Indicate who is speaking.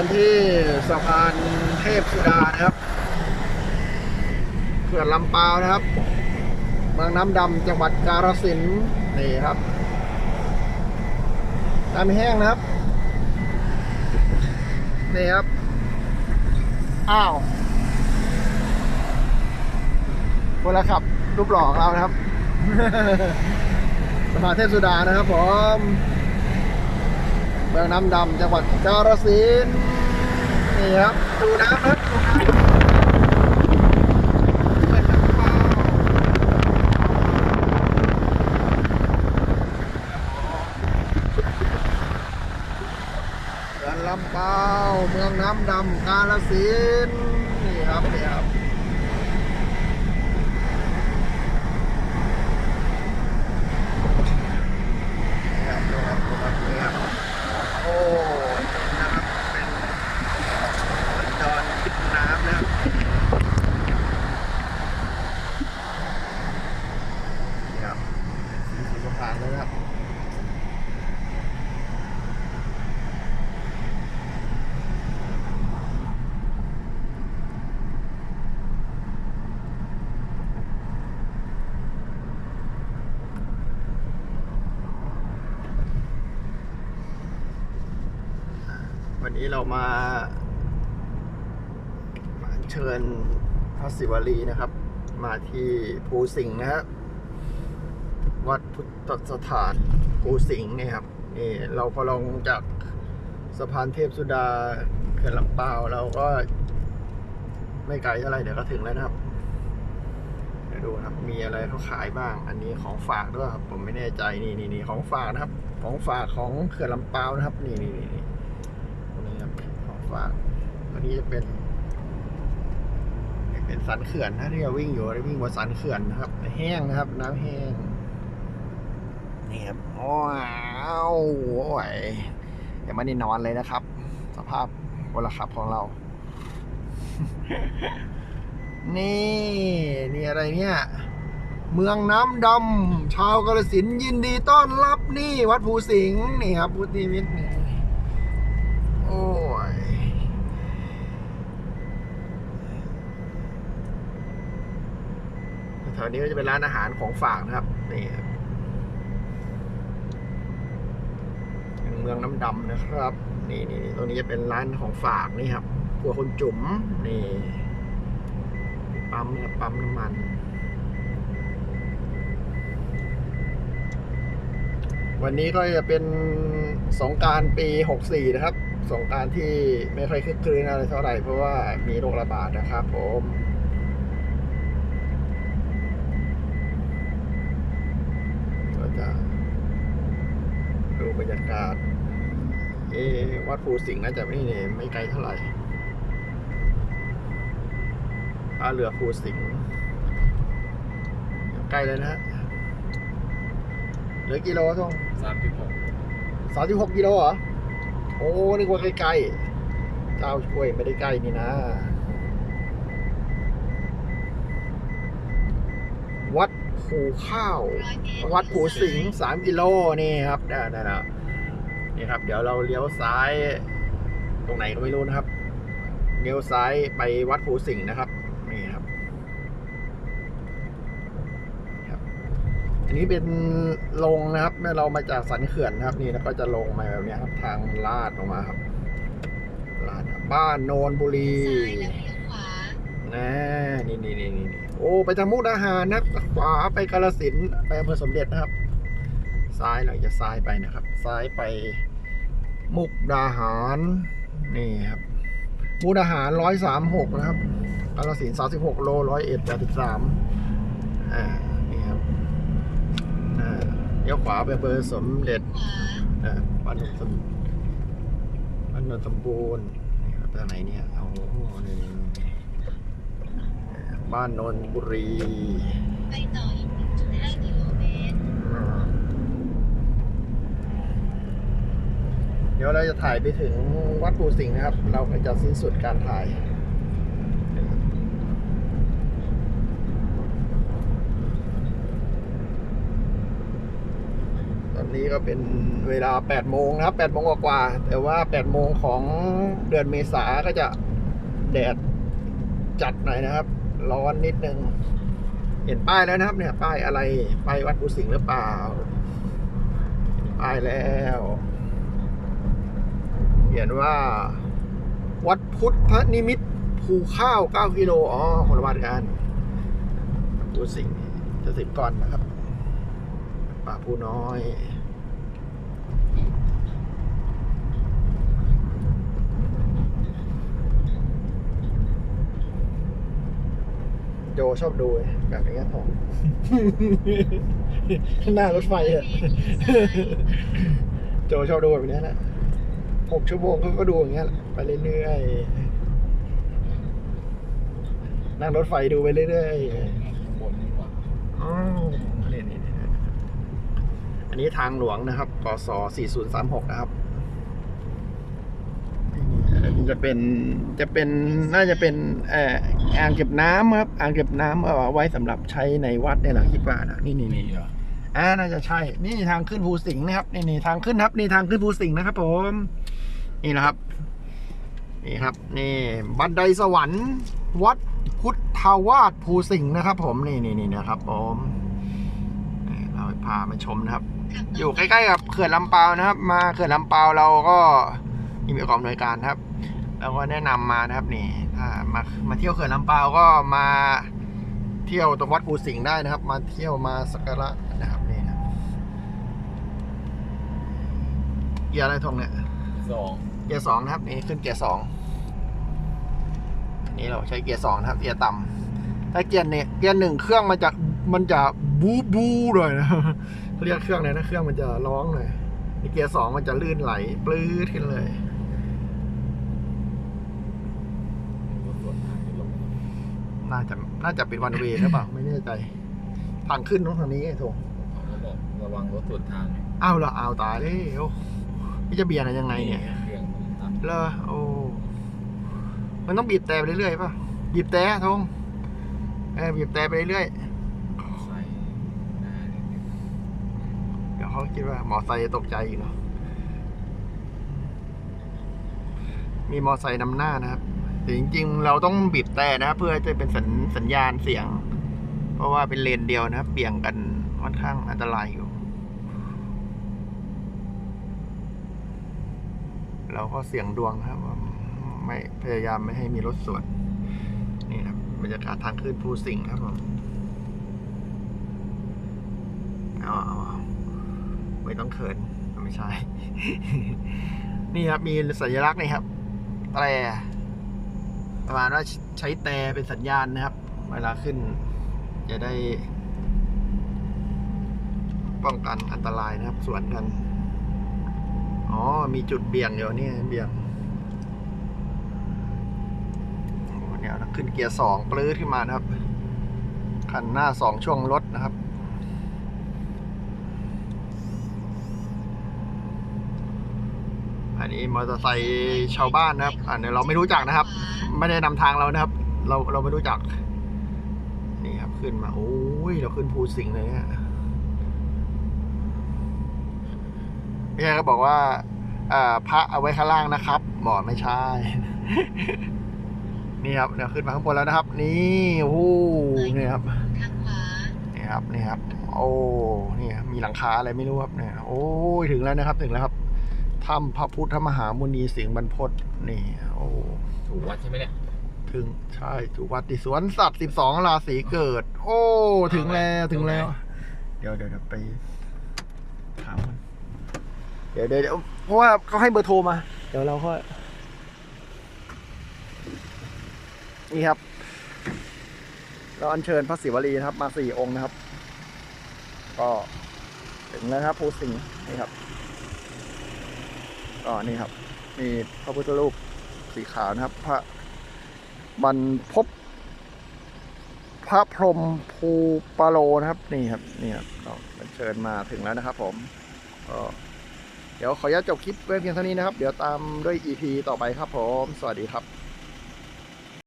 Speaker 1: กันที่สะพานเทพสุดานะครับเขื่อนลำปาวนะครับ เมืองน้ำดำจังหวัดกาฬสินธุ์นี่ครับน้ำแห้งนะครับ นี่ครับ อ้าวคนละขับรูปหล่อของเรานะครับสะพานเทพสุดานะครับผม เมืองน้ำดำจังหวัดกาฬสินธุ์นี่ครับดูน้ำนะครับดูน้ำเขื่อนลำเปาเมืองน้ำดำกาลสินธุ์นี่ครับนี่ครับนี่ครับนี่ครับนี่ครับนี่ครับโอ้นะครับเป็นสัญจรทิศน้ำนะครับนี่ครับสีสีสะพานเลยครับวันนี้เรามามาเชิญพระศิวลีนะครับ มาที่ภูสิงห์นะครับ วัดพุทธสถานภูสิงห์เนี่ยครับนี่เราพอลงจากสะพานเทพสุดาเขื่อนลำปาวเราก็ ไม่ไกลเท่าไหร่เดี๋ยวก็ถึงแล้วนะครับเดี๋ยวดูครับ มีอะไรเขาขายบ้าง อันนี้ของฝากด้วยครับ ผมไม่แน่ใจนี่นี่นี่ของฝากนะครับ ของฝากของเขื่อนลำปาวนะครับ นี่นี่นี่นี่ตรงนี้ครับของฝากตัวนี้จะเป็น เป็นสันเขื่อนนะที่เราวิ่งอยู่เราวิ่งบนสันเขื่อนนะครับ แห้งนะครับ น้ำแห้ง นี่ครับว้าวโอ้ยยังไม่ได้นอนเลยนะครับ สภาพบนขับของเรา นี่ นี่อะไรเนี่ย เมืองน้ำดำชาวกาฬสินยินดีต้อนรับนี่ วัดภูสิงห์นี่ครับพุทธิมิตรนี่โอ้ยแถวนี้ก็จะเป็นร้านอาหารของฝากนะครับ นี่ครับเมืองน้ำดำนะครับ นี่นี่ตรงนี้จะเป็นร้านของฝากนี่ครับครัวคนจุ๋มนี่ปั๊มนะครับปั๊มน้ำมันวันนี้ก็จะเป็นสงการปี 64 นะครับ สงการที่ไม่ค่อยคึกคืนอะไรเท่าไหร่ เพราะว่ามีโรคระบาดนะครับผม ก็จะดูบรรยากาศ เอะวัดภูสิงห์น่าจะไม่เนี่ยไม่ไกลเท่าไหร่ท่าเรือภูสิงห์ใกล้เลยนะฮะเหลือกิโลท่ง
Speaker 2: สามสิบหก
Speaker 1: สามสิบหกกิโลเหรอ โอ้นึกว่าใกล้ๆเจ้าช่วยไม่ได้ใกล้นี่นะ วัดภูข้าว วัดภูสิงห์สามกิโลนี่ครับได้ได้แล้ว นี่ครับ เดี๋ยวเราเลี้ยวซ้าย ตรงไหนก็ไม่รู้นะครับ เลี้ยวซ้ายไปวัดภูสิงห์นะครับ นี่ครับครับอันนี้เป็นลงนะครับเมื่อเรามาจากสันเขื่อนนะครับ นี่แล้วก็จะลงมาแบบเนี้ยครับ ทางลาดลงมาครับลาดครับบ้านโนนบุรีนะนี่นี่นี่นี่นี่โอ้ไปทางมุกดาหารนะครับขวาไปกาลสินธุ์ไปอำเภอสมเด็จนะครับ ซ้ายหลังจะซ้ายไปนะครับ ซ้ายไป มุกดาหารนี่ครับมุกดาหารร้อยสามหกนะครับกาลสินสามสิบหกโลร้อยเอ็ดแปดสิบสามอ่านี่ครับอ่าเลี้ยวขวาไปอำเภอสมเด็จอ่าบ้านโนนสมบ้านโนนสมบูรณ์นี่ครับทางไหนเนี่ยโอ้โหนี่นี่นี่บ้านนนบุรี
Speaker 3: ไปต่ออีก 1.5 กิโลเมตร
Speaker 1: เดี๋ ยวเราจะถ่ายไปถึงวัดปูสิงห์นะครับ เราก็จะสิ้นสุดการถ่ายตอนนี้ก็เป็นเวลา 8 โมงนะครับ 8 โมงกว่าๆแต่ว่า 8 โมงของเดือนเมษาก็จะแดดจัดหน่อยนะครับ ร้อนนิดนึง เห็นป้ายแล้วนะครับ เนี่ย ป้ายอะไร ไปวัดภูสิงห์หรือเปล่า ป้ายแล้ว เขียนว่า วัดพุทธนิมิตภูข้าว9กิโลอ๋อคนละวัดกันภูสิ่งจะสิบก่อนนะครับ ป่าผู้น้อยโจชอบดูแบบอย่างนี้ทองหน้ารถไฟอะโจชอบดูแบบนี้แหละ หกชั่วโมงเขาก็ดูอย่างเงี้ยแหละไปเรื่อยๆนั่งรถไฟดูไปเรื่อยๆ
Speaker 2: บนนี่กว่า
Speaker 1: อ๋อนี่นี่นี่อันนี้ทางหลวงนะครับกศ4036 นะครับนี่นี่จะเป็นจะเป็นน่าจะเป็นเอ่ออ่างเก็บน้ำครับอ่างเก็บน้ำเอาไว้สำหรับใช้ในวัดเนี่ยแหละคิดว่านะนี่นี่
Speaker 2: มี
Speaker 1: นี่
Speaker 2: เหร อ
Speaker 1: อ่าน่าจะใช่ นี่ทางขึ้นภูสิงห์นะครับ นี่นี่ทางขึ้นครับ นี่ทางขึ้นภูสิงห์นะครับ ผม นี่นะครับ นี่ครับ นี่บันไดสวรรค์ วัดพุทธาวาสภูสิงห์นะครับ ผม นี่นี่นี่นะครับ ผมนี่เราพามาชมนะครับ อยู่ใกล้ๆกับเขื่อนลำเปาวนะครับ มาเขื่อนลำเปาวเราก็นี่มีกองหน่วยการครับแล้วก็แนะนำมานะครับนี่ถ้ามามาเที่ยวเขื่อนลำเปาวก็มาเที่ยวตรงวัดภูสิงห์ได้นะครับ มาเที่ยวมาสักการะนะครับนี่นะ เกียร์อะไรทงเนี่ย
Speaker 2: สอง
Speaker 1: เกียร์สองนะครับ นี่ขึ้นเกียร์สองอันนี้เราใช้เกียร์สองนะครับ เกียร์ต่ำถ้าเกียร์เนี่ยเกียร์หนึ่งเครื่องมันจะมันจะบูบูหน่อยนะเขาเรียกเครื่องเลยนะเครื่องมันจะร้องหน่อยนี่เกียร์สองมันจะลื่นไหลปลื้ดขึ้นเลย
Speaker 2: รถสวนทางที่ลง
Speaker 1: น่าจะน่าจะเป็นวันเวย์หรือเปล่าไม่แน่ใจทางขึ้นตรงทางนี้ไอ้ทง
Speaker 2: เขาก็บอกระวังรถสวนทาง
Speaker 1: อ้าวเหรออ้าวตายแล้ว พี่จะเบียร์กันยังไงเนี่ย
Speaker 2: เครื่องตาม
Speaker 1: เลอโอ้มันต้องบีบแต่ไปเรื่อยๆป่ะบีบแต่ทงเออบีบแต่ไปเรื่อยๆเดี๋ยวเขาคิดว่าหมอไซค์ตกใจอีกเนาะมีมอไซค์นำหน้านะครับแต่จริง ๆ เราต้องบีบแต่นะครับเพื่อจะเป็นสัญสัญญาณเสียง เพราะว่าเป็นเลนเดียวนะครับเบี่ยงกันค่อนข้างอันตรายอยู่ เราก็เสี่ยงดวงครับว่าไม่พยายามไม่ให้มีรถสวน นี่ครับบรรยากาศทางขึ้นภูสิงห์ครับผมเอาเอาไม่ต้องเขินไม่ใช่ นี่ครับมีสัญลักษณ์นี่ครับแตรประมาณว่าใช้แต่เป็นสัญญาณนะครับ เวลาขึ้น จะได้ ป้องกันอันตรายนะครับ สวนกัน อ๋อ มีจุดเบี่ยงเดี๋ยวนี่เบี่ยงเดี๋ยวขึ้นเกียร์สองปลื้ดขึ้นมานะครับ คันหน้าสองช่วงรถนะครับ อันนี้มอเตอร์ไซค์ชาวบ้านนะครับ อันนี้เราไม่รู้จักนะครับ ไม่ได้นำทางเรานะครับ เราเราไม่รู้จัก นี่ครับขึ้นมา โอ้ย เราขึ้นภูสิงห์เลยเนี่ย ไม่ใช่ก็บอกว่าเอ่อพระเอาไว้ข้างล่างนะครับบอกไม่ใช่ นี่ครับเดี๋ยวขึ้นมาข้างบนแล้วนะครับ นี่โอ้โหนี่ครับ
Speaker 3: ทางขวา
Speaker 1: นี่ครับนี่ครับ โอ้นี่ครับมีหลังคาอะไรไม่รู้ครับเนี่ยโอ้ยถึงแล้วนะครับ ถึงแล้วครับถ้ำพระพุทธมหามุนีสิงห์บรรพตนี่ โอ้
Speaker 2: ถูกวัดใช่ไหมเนี่ย
Speaker 1: ถึงใช่ถูกวัดติสวนสัตว์สิบสองราศีเกิด โอ้ ถึงแล้วถึงแล้ว เดี๋ยวเดี๋ยวเดี๋ยวไปถามมัน เดี๋ยวเดี๋ยวเพราะว่าเขาให้เบอร์โทรมา เดี๋ยวเราค่อยนี่ครับ เราอัญเชิญพระศิวลีนะครับ มาสี่องค์นะครับ ก็ถึงแล้วครับภูสิงห์นี่ครับก็นี่ครับ มีพระพุทธรูปสีขาวนะครับ พระบรรพบพระพรหมภูปาโลนะครับ นี่ครับนี่ครับก็อัญเชิญมาถึงแล้วนะครับ ผมก็ เดี๋ยวขออนุญาตจบคลิปไว้เพียงเท่านี้นะครับ เดี๋ยวตามด้วย EP ต่อไปครับผม สวัสดีครับ